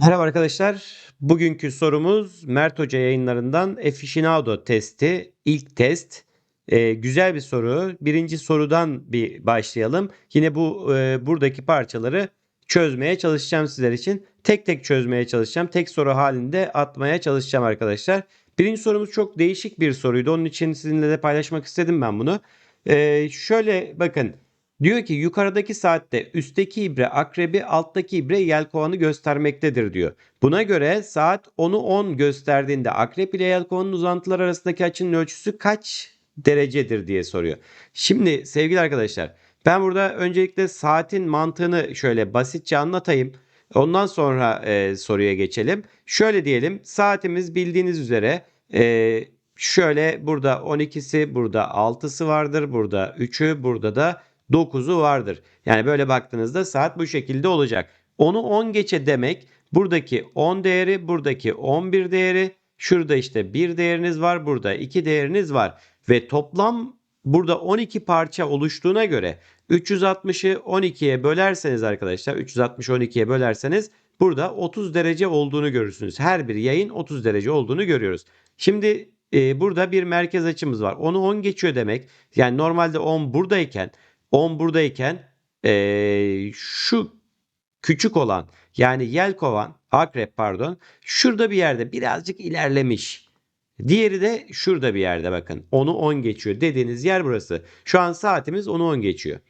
Merhaba arkadaşlar. Bugünkü sorumuz Mert Hoca yayınlarından Aficionado testi. ilk test. Ee, güzel bir soru. Birinci sorudan bir başlayalım. Yine bu e, buradaki parçaları çözmeye çalışacağım sizler için. Tek tek çözmeye çalışacağım. Tek soru halinde atmaya çalışacağım arkadaşlar. Birinci sorumuz çok değişik bir soruydu. Onun için sizinle de paylaşmak istedim ben bunu. Ee, şöyle bakın. Diyor ki yukarıdaki saatte üstteki ibre akrebi alttaki ibre yelkovanı göstermektedir diyor. Buna göre saat 10'u 10 gösterdiğinde akrep ile yelkovanın uzantılar arasındaki açının ölçüsü kaç derecedir diye soruyor. Şimdi sevgili arkadaşlar ben burada öncelikle saatin mantığını şöyle basitçe anlatayım. Ondan sonra e, soruya geçelim. Şöyle diyelim saatimiz bildiğiniz üzere e, şöyle burada 12'si burada 6'sı vardır burada 3'ü burada da 9'u vardır. Yani böyle baktığınızda saat bu şekilde olacak. Onu 10 geçe demek buradaki 10 değeri, buradaki 11 değeri, şurada işte 1 değeriniz var, burada 2 değeriniz var. Ve toplam burada 12 parça oluştuğuna göre 360'ı 12'ye bölerseniz arkadaşlar 360 12'ye bölerseniz burada 30 derece olduğunu görürsünüz. Her bir yayın 30 derece olduğunu görüyoruz. Şimdi e, burada bir merkez açımız var. Onu 10 geçiyor demek. Yani normalde 10 buradayken 10 buradayken ee, şu küçük olan yani yelkovan akrep pardon şurada bir yerde birazcık ilerlemiş. Diğeri de şurada bir yerde bakın. Onu 10 geçiyor dediğiniz yer burası. Şu an saatimiz onu 10 geçiyor.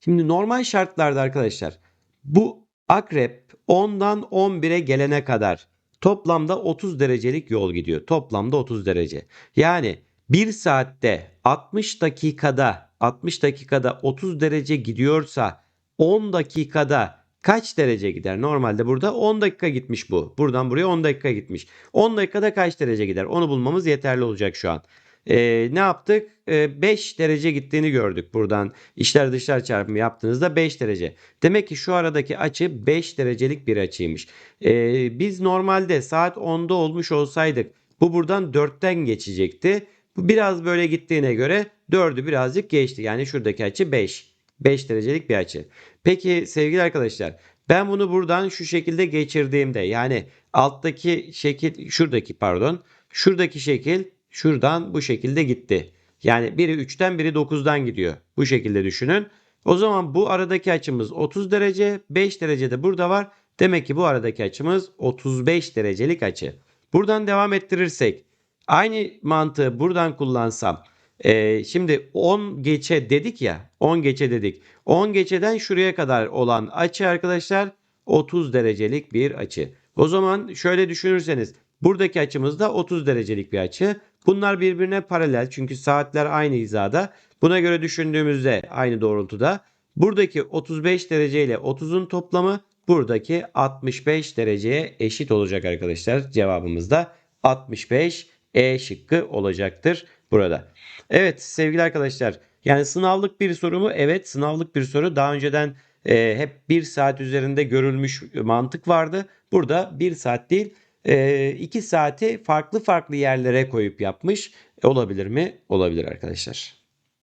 Şimdi normal şartlarda arkadaşlar bu akrep 10'dan 11'e gelene kadar toplamda 30 derecelik yol gidiyor. Toplamda 30 derece. Yani 1 saatte 60 dakikada 60 dakikada 30 derece gidiyorsa 10 dakikada kaç derece gider? Normalde burada 10 dakika gitmiş bu. Buradan buraya 10 dakika gitmiş. 10 dakikada kaç derece gider? Onu bulmamız yeterli olacak şu an. Ee, ne yaptık? Ee, 5 derece gittiğini gördük buradan. İçler dışlar çarpımı yaptığınızda 5 derece. Demek ki şu aradaki açı 5 derecelik bir açıymış. Ee, biz normalde saat 10'da olmuş olsaydık bu buradan 4'ten geçecekti. Bu biraz böyle gittiğine göre 4'ü birazcık geçti. Yani şuradaki açı 5. 5 derecelik bir açı. Peki sevgili arkadaşlar ben bunu buradan şu şekilde geçirdiğimde yani alttaki şekil şuradaki pardon şuradaki şekil şuradan bu şekilde gitti. Yani biri 3'ten biri 9'dan gidiyor. Bu şekilde düşünün. O zaman bu aradaki açımız 30 derece 5 derece de burada var. Demek ki bu aradaki açımız 35 derecelik açı. Buradan devam ettirirsek Aynı mantığı buradan kullansam. E, şimdi 10 geçe dedik ya. 10 geçe dedik. 10 geçeden şuraya kadar olan açı arkadaşlar 30 derecelik bir açı. O zaman şöyle düşünürseniz buradaki açımız da 30 derecelik bir açı. Bunlar birbirine paralel çünkü saatler aynı hizada. Buna göre düşündüğümüzde aynı doğrultuda buradaki 35 derece ile 30'un toplamı buradaki 65 dereceye eşit olacak arkadaşlar. Cevabımız da 65 e şıkkı olacaktır burada. Evet sevgili arkadaşlar yani sınavlık bir soru mu? Evet sınavlık bir soru. Daha önceden e, hep bir saat üzerinde görülmüş mantık vardı. Burada bir saat değil e, iki saati farklı farklı yerlere koyup yapmış. Olabilir mi? Olabilir arkadaşlar.